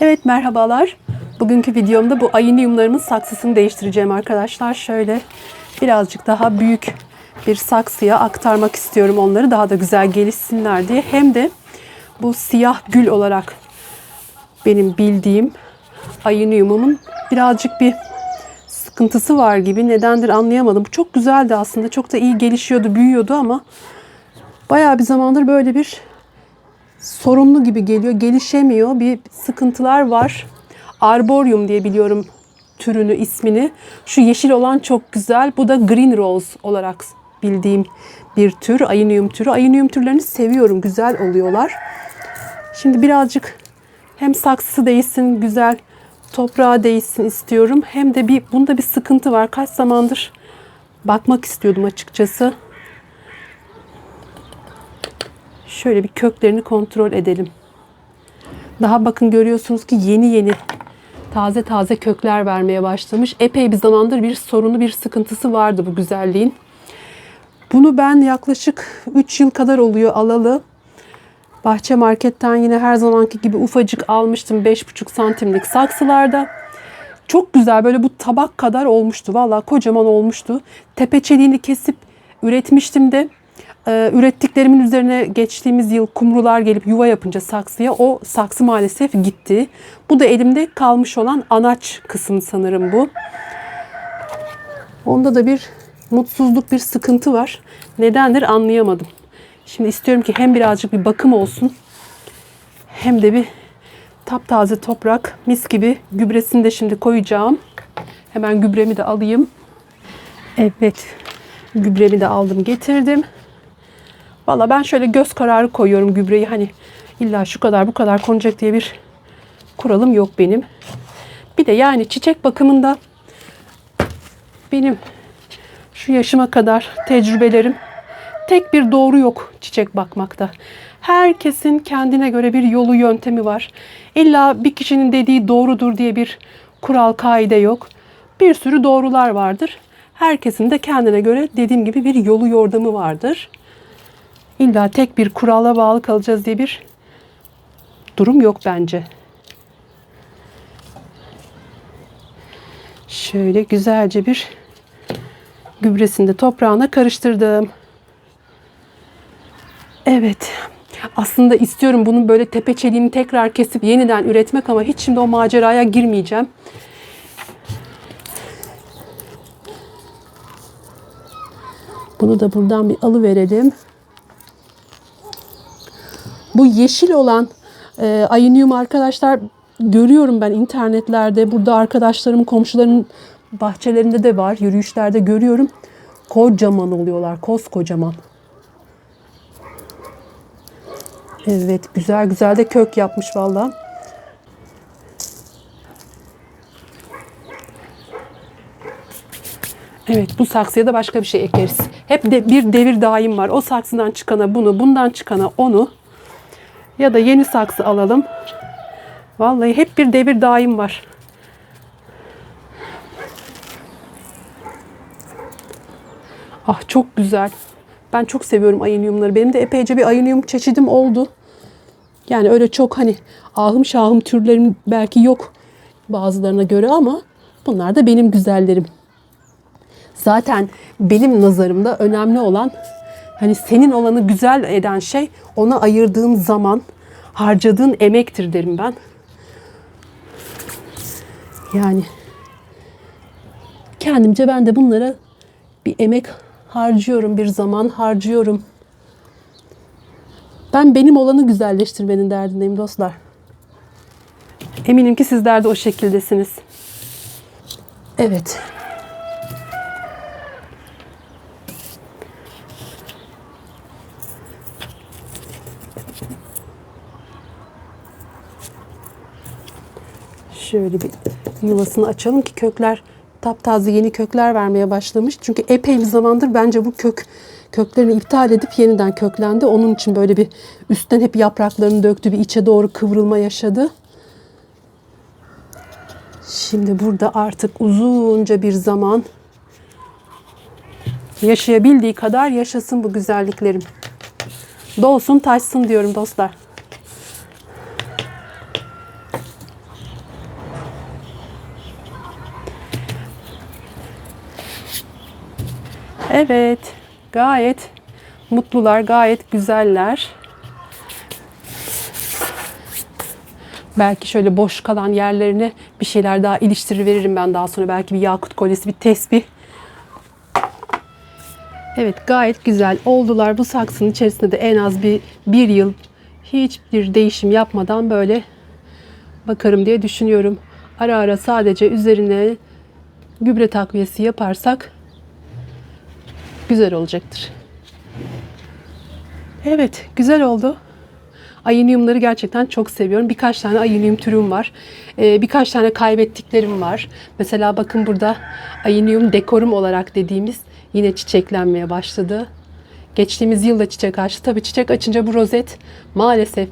Evet merhabalar. Bugünkü videomda bu ayiniumlarımın saksısını değiştireceğim arkadaşlar. Şöyle birazcık daha büyük bir saksıya aktarmak istiyorum onları daha da güzel gelişsinler diye. Hem de bu siyah gül olarak benim bildiğim ayiniumumun birazcık bir sıkıntısı var gibi. Nedendir anlayamadım. Bu çok güzeldi aslında. Çok da iyi gelişiyordu, büyüyordu ama bayağı bir zamandır böyle bir sorunlu gibi geliyor. Gelişemiyor. Bir sıkıntılar var. Arboreum diye biliyorum türünü, ismini. Şu yeşil olan çok güzel. Bu da Green Rose olarak bildiğim bir tür. Ayinium türü. Ayinium türlerini seviyorum. Güzel oluyorlar. Şimdi birazcık hem saksısı değilsin, güzel toprağa değilsin istiyorum. Hem de bir bunda bir sıkıntı var. Kaç zamandır bakmak istiyordum açıkçası. Şöyle bir köklerini kontrol edelim. Daha bakın görüyorsunuz ki yeni yeni taze taze kökler vermeye başlamış. Epey bir zamandır bir sorunu, bir sıkıntısı vardı bu güzelliğin. Bunu ben yaklaşık 3 yıl kadar oluyor alalı. Bahçe marketten yine her zamanki gibi ufacık almıştım 5,5 santimlik saksılarda. Çok güzel böyle bu tabak kadar olmuştu. Valla kocaman olmuştu. Tepeçeliğini kesip üretmiştim de ee, ürettiklerimin üzerine geçtiğimiz yıl kumrular gelip yuva yapınca saksıya o saksı maalesef gitti. Bu da elimde kalmış olan anaç kısım sanırım bu. Onda da bir mutsuzluk, bir sıkıntı var. Nedendir anlayamadım. Şimdi istiyorum ki hem birazcık bir bakım olsun hem de bir taptaze toprak, mis gibi gübresini de şimdi koyacağım. Hemen gübremi de alayım. Evet, gübremi de aldım getirdim. Valla ben şöyle göz kararı koyuyorum gübreyi. Hani illa şu kadar bu kadar konacak diye bir kuralım yok benim. Bir de yani çiçek bakımında benim şu yaşıma kadar tecrübelerim tek bir doğru yok çiçek bakmakta. Herkesin kendine göre bir yolu yöntemi var. İlla bir kişinin dediği doğrudur diye bir kural kaide yok. Bir sürü doğrular vardır. Herkesin de kendine göre dediğim gibi bir yolu yordamı vardır. İlla tek bir kurala bağlı kalacağız diye bir durum yok bence. Şöyle güzelce bir gübresini de toprağına karıştırdım. Evet. Aslında istiyorum bunun böyle tepeçeliğini tekrar kesip yeniden üretmek ama hiç şimdi o maceraya girmeyeceğim. Bunu da buradan bir alıverelim. Bu yeşil olan e, ayinium arkadaşlar görüyorum ben internetlerde. Burada arkadaşlarım, komşuların bahçelerinde de var. Yürüyüşlerde görüyorum. Kocaman oluyorlar. Koskocaman. Evet güzel güzel de kök yapmış valla. Evet bu saksıya da başka bir şey ekeriz. Hep de bir devir daim var. O saksıdan çıkana bunu, bundan çıkana onu. Ya da yeni saksı alalım. Vallahi hep bir devir daim var. Ah çok güzel. Ben çok seviyorum ayiniumları. Benim de epeyce bir ayinium çeşidim oldu. Yani öyle çok hani ahım şahım türlerim belki yok bazılarına göre ama bunlar da benim güzellerim. Zaten benim nazarımda önemli olan hani senin olanı güzel eden şey ona ayırdığın zaman, harcadığın emektir derim ben. Yani kendimce ben de bunlara bir emek harcıyorum, bir zaman harcıyorum. Ben benim olanı güzelleştirmenin derdindeyim dostlar. Eminim ki sizler de o şekildesiniz. Evet. Şöyle bir yuvasını açalım ki kökler taptaze yeni kökler vermeye başlamış. Çünkü epey bir zamandır bence bu kök köklerini iptal edip yeniden köklendi. Onun için böyle bir üstten hep yapraklarını döktü, bir içe doğru kıvrılma yaşadı. Şimdi burada artık uzunca bir zaman yaşayabildiği kadar yaşasın bu güzelliklerim. Dolsun taşsın diyorum dostlar. Evet. Gayet mutlular. Gayet güzeller. Belki şöyle boş kalan yerlerine bir şeyler daha iliştirir veririm ben daha sonra. Belki bir yakut kolyesi, bir tesbih. Evet gayet güzel oldular. Bu saksının içerisinde de en az bir, bir yıl hiçbir değişim yapmadan böyle bakarım diye düşünüyorum. Ara ara sadece üzerine gübre takviyesi yaparsak güzel olacaktır. Evet, güzel oldu. Ayiniumları gerçekten çok seviyorum. Birkaç tane ayinium türüm var. Ee, birkaç tane kaybettiklerim var. Mesela bakın burada ayinium dekorum olarak dediğimiz yine çiçeklenmeye başladı. Geçtiğimiz yılda çiçek açtı. Tabii çiçek açınca bu rozet maalesef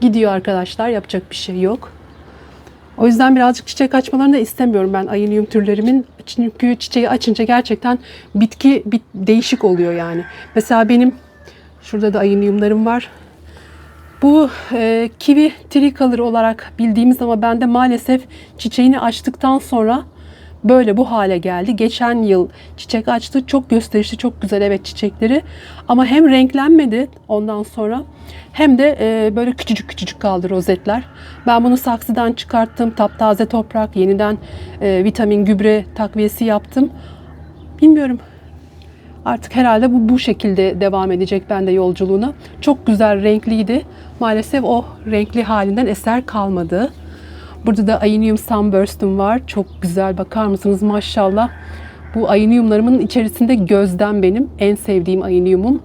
gidiyor arkadaşlar. Yapacak bir şey yok. O yüzden birazcık çiçek açmalarını da istemiyorum ben ayinium türlerimin. Çünkü çiçeği açınca gerçekten bitki bit, değişik oluyor yani. Mesela benim şurada da ayiniumlarım var. Bu e, kivi tricolor olarak bildiğimiz ama bende maalesef çiçeğini açtıktan sonra böyle bu hale geldi. Geçen yıl çiçek açtı. Çok gösterişli, çok güzel evet çiçekleri. Ama hem renklenmedi ondan sonra hem de e, böyle küçücük küçücük kaldı rozetler. Ben bunu saksıdan çıkarttım. Taptaze toprak, yeniden e, vitamin gübre takviyesi yaptım. Bilmiyorum. Artık herhalde bu bu şekilde devam edecek bende yolculuğuna. Çok güzel renkliydi. Maalesef o renkli halinden eser kalmadı. Burada da Ayinium Sunburst'um var. Çok güzel bakar mısınız maşallah. Bu ayiniumlarımın içerisinde gözden benim en sevdiğim ayiniumum.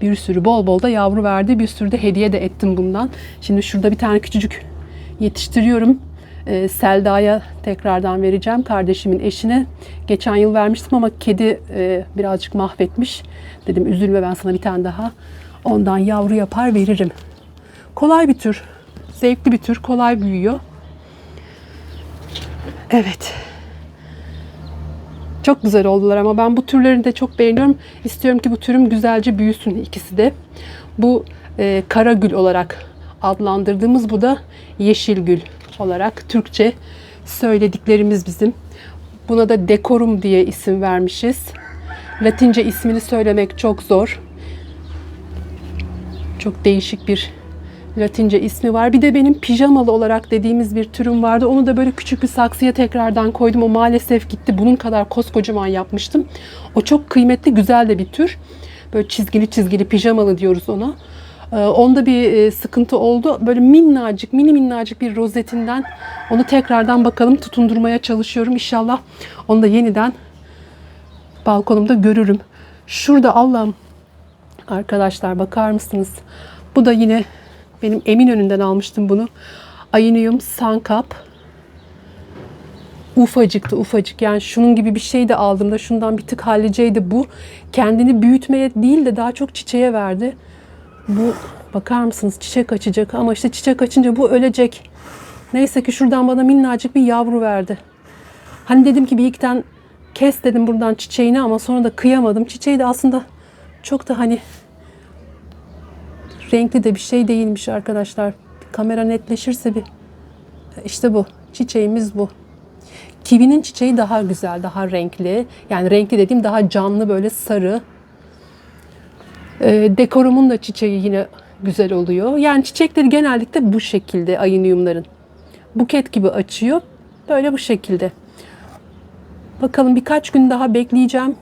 Bir sürü bol bol da yavru verdi. Bir sürü de hediye de ettim bundan. Şimdi şurada bir tane küçücük yetiştiriyorum. Ee, Selda'ya tekrardan vereceğim. Kardeşimin eşine. Geçen yıl vermiştim ama kedi e, birazcık mahvetmiş. Dedim üzülme ben sana bir tane daha. Ondan yavru yapar veririm. Kolay bir tür. Zevkli bir tür. Kolay büyüyor. Evet. Çok güzel oldular ama ben bu türlerini de çok beğeniyorum. İstiyorum ki bu türüm güzelce büyüsün ikisi de. Bu e, kara gül olarak adlandırdığımız bu da yeşil gül olarak Türkçe söylediklerimiz bizim. Buna da dekorum diye isim vermişiz. Latince ismini söylemek çok zor. Çok değişik bir Latince ismi var. Bir de benim pijamalı olarak dediğimiz bir türüm vardı. Onu da böyle küçük bir saksıya tekrardan koydum. O maalesef gitti. Bunun kadar koskocaman yapmıştım. O çok kıymetli, güzel de bir tür. Böyle çizgili çizgili pijamalı diyoruz ona. Ee, onda bir e, sıkıntı oldu. Böyle minnacık, mini minnacık bir rozetinden onu tekrardan bakalım tutundurmaya çalışıyorum. İnşallah onu da yeniden balkonumda görürüm. Şurada Allah'ım arkadaşlar bakar mısınız? Bu da yine benim emin önünden almıştım bunu. Ayinium Sankap. Ufacıktı ufacık. Yani şunun gibi bir şey de aldığımda şundan bir tık halliceydi bu. Kendini büyütmeye değil de daha çok çiçeğe verdi. Bu bakar mısınız çiçek açacak ama işte çiçek açınca bu ölecek. Neyse ki şuradan bana minnacık bir yavru verdi. Hani dedim ki bir ikten kes dedim buradan çiçeğini ama sonra da kıyamadım. Çiçeği de aslında çok da hani renkli de bir şey değilmiş arkadaşlar. Kamera netleşirse bir işte bu. Çiçeğimiz bu. Kivinin çiçeği daha güzel, daha renkli. Yani renkli dediğim daha canlı böyle sarı. Ee, dekorumun da çiçeği yine güzel oluyor. Yani çiçekleri genellikle bu şekilde ayiniumların. Buket gibi açıyor. Böyle bu şekilde. Bakalım birkaç gün daha bekleyeceğim.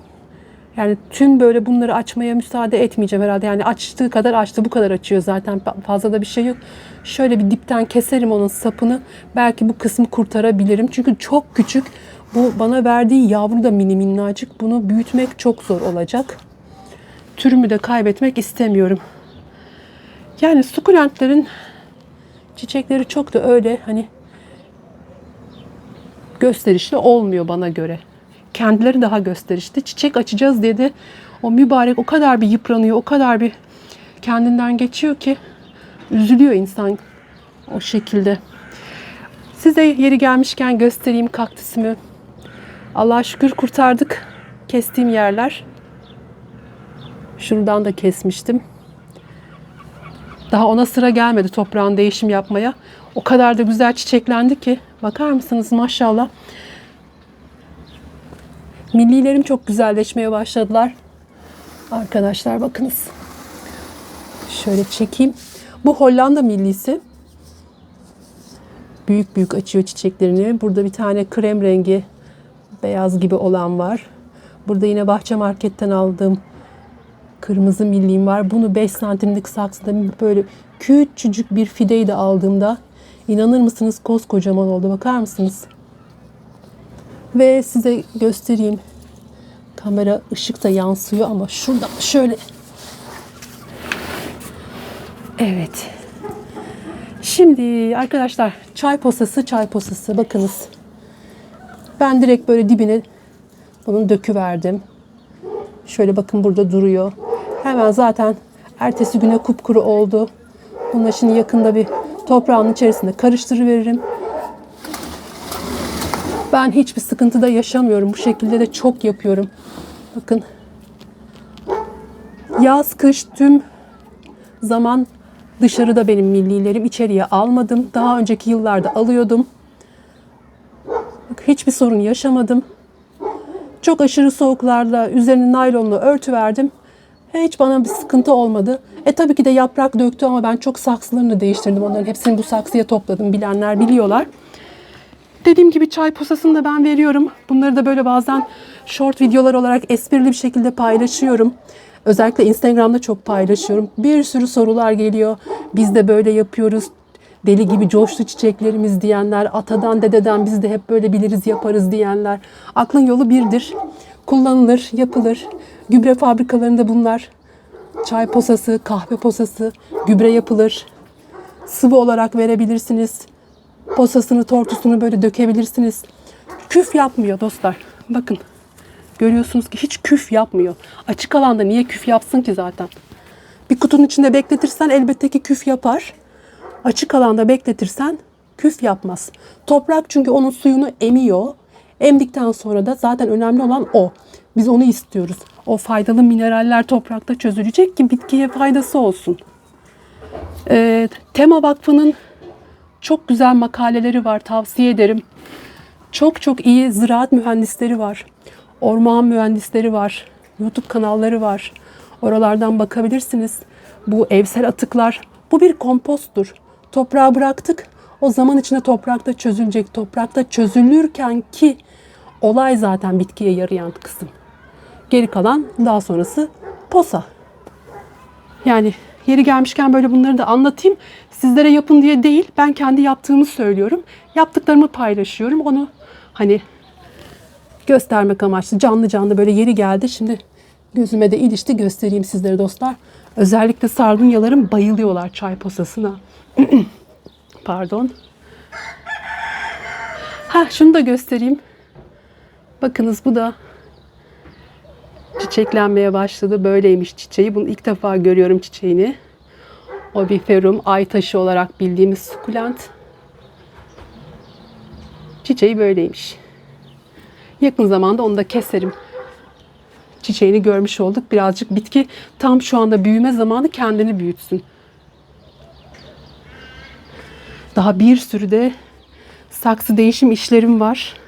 Yani tüm böyle bunları açmaya müsaade etmeyeceğim herhalde. Yani açtığı kadar açtı. Bu kadar açıyor zaten. Fazla da bir şey yok. Şöyle bir dipten keserim onun sapını. Belki bu kısmı kurtarabilirim. Çünkü çok küçük. Bu bana verdiği yavru da mini minnacık. Bunu büyütmek çok zor olacak. Türümü de kaybetmek istemiyorum. Yani sukulentlerin çiçekleri çok da öyle hani gösterişli olmuyor bana göre kendileri daha gösterişli. Çiçek açacağız dedi. O mübarek o kadar bir yıpranıyor, o kadar bir kendinden geçiyor ki üzülüyor insan o şekilde. Size yeri gelmişken göstereyim kaktüsümü. Allah'a şükür kurtardık. Kestiğim yerler. Şuradan da kesmiştim. Daha ona sıra gelmedi toprağın değişim yapmaya. O kadar da güzel çiçeklendi ki. Bakar mısınız maşallah. Millilerim çok güzelleşmeye başladılar. Arkadaşlar bakınız. Şöyle çekeyim. Bu Hollanda millisi. Büyük büyük açıyor çiçeklerini. Burada bir tane krem rengi beyaz gibi olan var. Burada yine bahçe marketten aldığım kırmızı milliğim var. Bunu 5 santimlik saksıda böyle küçücük bir fideyi de aldığımda inanır mısınız koskocaman oldu. Bakar mısınız? Ve size göstereyim. Kamera ışık da yansıyor ama şuradan şöyle. Evet. Şimdi arkadaşlar çay posası çay posası bakınız. Ben direkt böyle dibine bunun döküverdim. Şöyle bakın burada duruyor. Hemen zaten ertesi güne kupkuru oldu. Bunu şimdi yakında bir toprağın içerisinde karıştırıveririm. Ben hiçbir sıkıntı da yaşamıyorum. Bu şekilde de çok yapıyorum. Bakın. Yaz, kış tüm zaman dışarıda benim millilerim. içeriye almadım. Daha önceki yıllarda alıyordum. Hiçbir sorun yaşamadım. Çok aşırı soğuklarda üzerine naylonla örtü verdim. Hiç bana bir sıkıntı olmadı. E tabii ki de yaprak döktü ama ben çok saksılarını değiştirdim. Onların hepsini bu saksıya topladım. Bilenler biliyorlar. Dediğim gibi çay posasını da ben veriyorum. Bunları da böyle bazen short videolar olarak esprili bir şekilde paylaşıyorum. Özellikle Instagram'da çok paylaşıyorum. Bir sürü sorular geliyor. Biz de böyle yapıyoruz. Deli gibi coştu çiçeklerimiz diyenler, atadan dededen biz de hep böyle biliriz yaparız diyenler. Aklın yolu birdir. Kullanılır, yapılır. Gübre fabrikalarında bunlar. Çay posası, kahve posası, gübre yapılır. Sıvı olarak verebilirsiniz posasını, tortusunu böyle dökebilirsiniz. Küf yapmıyor dostlar. Bakın. Görüyorsunuz ki hiç küf yapmıyor. Açık alanda niye küf yapsın ki zaten? Bir kutunun içinde bekletirsen elbette ki küf yapar. Açık alanda bekletirsen küf yapmaz. Toprak çünkü onun suyunu emiyor. Emdikten sonra da zaten önemli olan o. Biz onu istiyoruz. O faydalı mineraller toprakta çözülecek ki bitkiye faydası olsun. Ee, Tema Vakfı'nın çok güzel makaleleri var tavsiye ederim. Çok çok iyi ziraat mühendisleri var. Orman mühendisleri var. YouTube kanalları var. Oralardan bakabilirsiniz. Bu evsel atıklar. Bu bir komposttur. Toprağa bıraktık. O zaman içinde toprakta çözülecek. Toprakta çözülürken ki olay zaten bitkiye yarayan kısım. Geri kalan daha sonrası posa. Yani yeri gelmişken böyle bunları da anlatayım. Sizlere yapın diye değil, ben kendi yaptığımı söylüyorum. Yaptıklarımı paylaşıyorum. Onu hani göstermek amaçlı canlı canlı böyle yeri geldi. Şimdi gözüme de ilişti göstereyim sizlere dostlar. Özellikle sardunyalarım bayılıyorlar çay posasına. Pardon. Ha şunu da göstereyim. Bakınız bu da çiçeklenmeye başladı. Böyleymiş çiçeği. Bunu ilk defa görüyorum çiçeğini. Obiferum ay taşı olarak bildiğimiz sukulent. Çiçeği böyleymiş. Yakın zamanda onu da keserim. Çiçeğini görmüş olduk. Birazcık bitki tam şu anda büyüme zamanı kendini büyütsün. Daha bir sürü de saksı değişim işlerim var.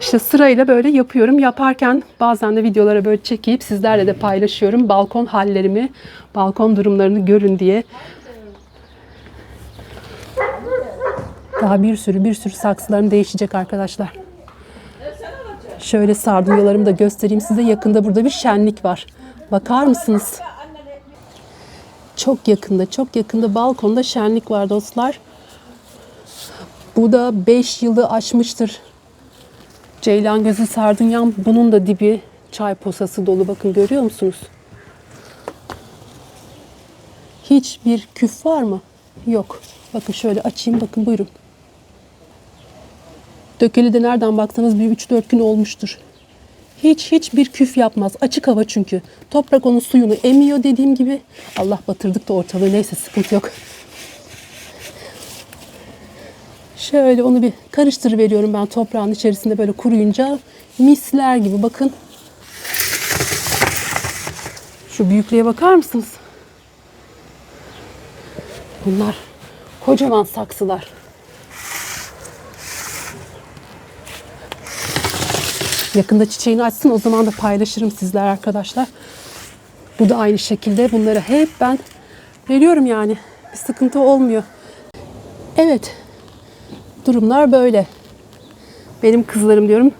İşte sırayla böyle yapıyorum. Yaparken bazen de videolara böyle çekip sizlerle de paylaşıyorum. Balkon hallerimi, balkon durumlarını görün diye. Daha bir sürü bir sürü saksılarım değişecek arkadaşlar. Şöyle sardunyalarımı da göstereyim size. Yakında burada bir şenlik var. Bakar mısınız? Çok yakında, çok yakında balkonda şenlik var dostlar. Bu da 5 yılı aşmıştır. Ceylan gözü sardunyam. Bunun da dibi çay posası dolu. Bakın görüyor musunuz? Hiçbir küf var mı? Yok. Bakın şöyle açayım. Bakın buyurun. Dökeli de nereden baksanız bir 3-4 gün olmuştur. Hiç hiçbir küf yapmaz. Açık hava çünkü. Toprak onun suyunu emiyor dediğim gibi. Allah batırdık da ortalığı. Neyse sıkıntı yok. Şöyle onu bir karıştırıveriyorum ben toprağın içerisinde böyle kuruyunca. Misler gibi bakın. Şu büyüklüğe bakar mısınız? Bunlar kocaman saksılar. Yakında çiçeğini açsın o zaman da paylaşırım sizler arkadaşlar. Bu da aynı şekilde. Bunları hep ben veriyorum yani. Bir sıkıntı olmuyor. Evet. Durumlar böyle. Benim kızlarım diyorum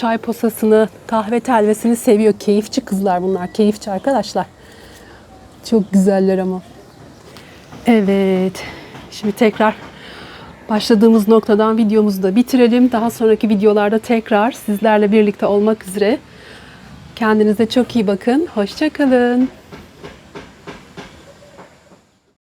çay posasını, kahve telvesini seviyor. Keyifçi kızlar bunlar. Keyifçi arkadaşlar. Çok güzeller ama. Evet. Şimdi tekrar başladığımız noktadan videomuzu da bitirelim. Daha sonraki videolarda tekrar sizlerle birlikte olmak üzere. Kendinize çok iyi bakın. Hoşçakalın.